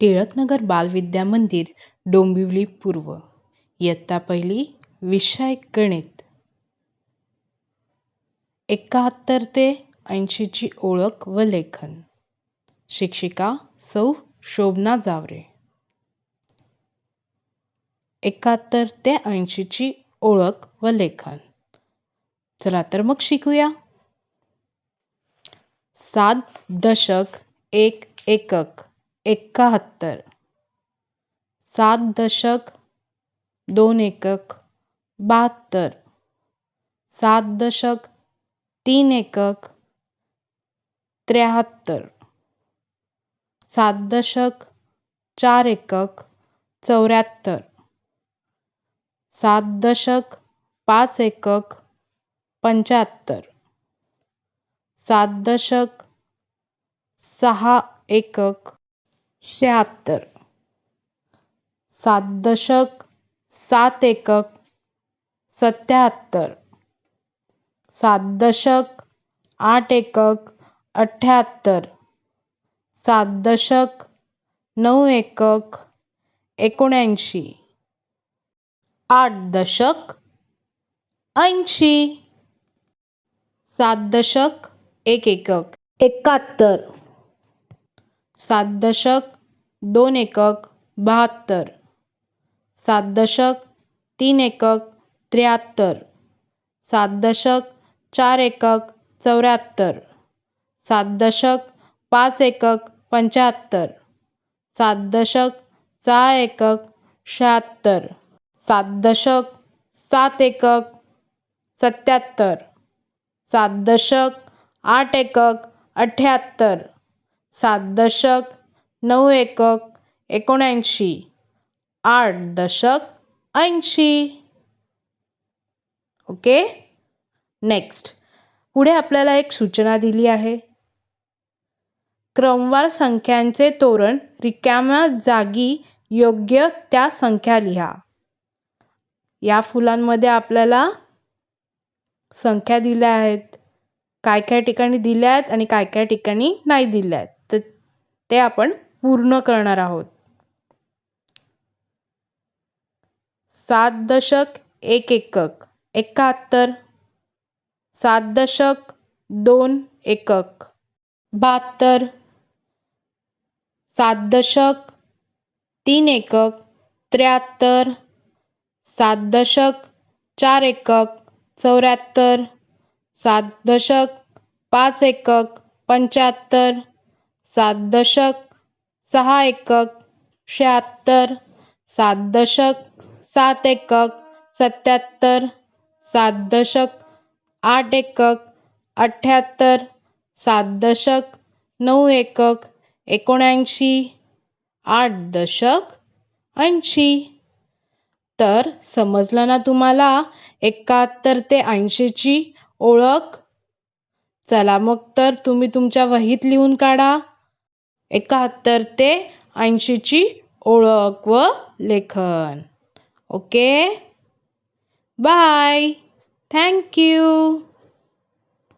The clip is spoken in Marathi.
टिळकनगर बालविद्या मंदिर डोंबिवली पूर्व. इयत्ता पहिली विषय गणित. एकाहत्तर ते ऐंशीची ओळख व लेखन. शिक्षिका सौ. शोभना जावरे. एकाहत्तर ते ऐंशीची ओळख व लेखन. चला तर मग शिकूया. सात दशक एक एकक. एकाहत्तर. सात दशक दोन एकक बहात्तर. सात दशक तीन एकक त्र्याहत्तर. सात दशक चार एकक चौऱ्याहत्तर. सात दशक पाच एकक पंच्याहत्तर. सात दशक सहा एकक शहात्तर. सात दशक सात एकक सत्याहत्तर. सात दशक आठ एकक अठ्ठ्याहत्तर सात दशक नऊ एकक एकोणऐंशी. आठ दशक ऐंशी. सात दशक एक एकक. एकाहत्तर. सात दशक दोन एकक बहात्तर. सात दशक तीन एकक त्र्याहत्तर. सात दशक चार एकक चौऱ्याहत्तर. सात दशक पाच एकक पंच्याहत्तर. सात दशक सहा एकक शहात्तर. सात दशक सात एकक सत्याहत्तर. सात दशक आठ एकक अठ्ठ्याहत्तर सात दशक नऊ एकक एकोणऐंशी आठ दशक ऐंशी. ओके? नेक्स्ट पुढे आपल्याला एक सूचना दिली आहे. क्रमवार संख्यांचे तोरण रिकाम्या जागी योग्य त्या संख्या लिहा. या फुलांमध्ये आपल्याला संख्या दिल्या आहेत. काय काय ठिकाणी दिल्या आहेत आणि काय काय ठिकाणी नाही दिल्या आहेत. तर ते आपण पूर्ण करणार आहोत. सात दशक एक एकक एकाहत्तर. सात दशक दोन एकक बहात्तर. सात दशक तीन एकक त्र्याहत्तर. सात दशक चार एकक चौऱ्याहत्तर. सात दशक पाच एकक पंच्याहत्तर. सात दशक सहा एकक शहात्तर सात दशक सात एकक सत्याहत्तर सात दशक आठ एकक अठ्ठ्याहत्तर सात दशक नऊ एकक एकोणऐंशी आठ दशक ऐंशी. तर समजलं ना तुम्हाला? एकाहत्तर ते ऐंशीची ओळख? चला मग तर तुम्ही तुमच्या वहीत लिहून काढा. एकाहत्तर ते ऐंशीची ओळख व लेखन. ओके? बाय. थँक्यू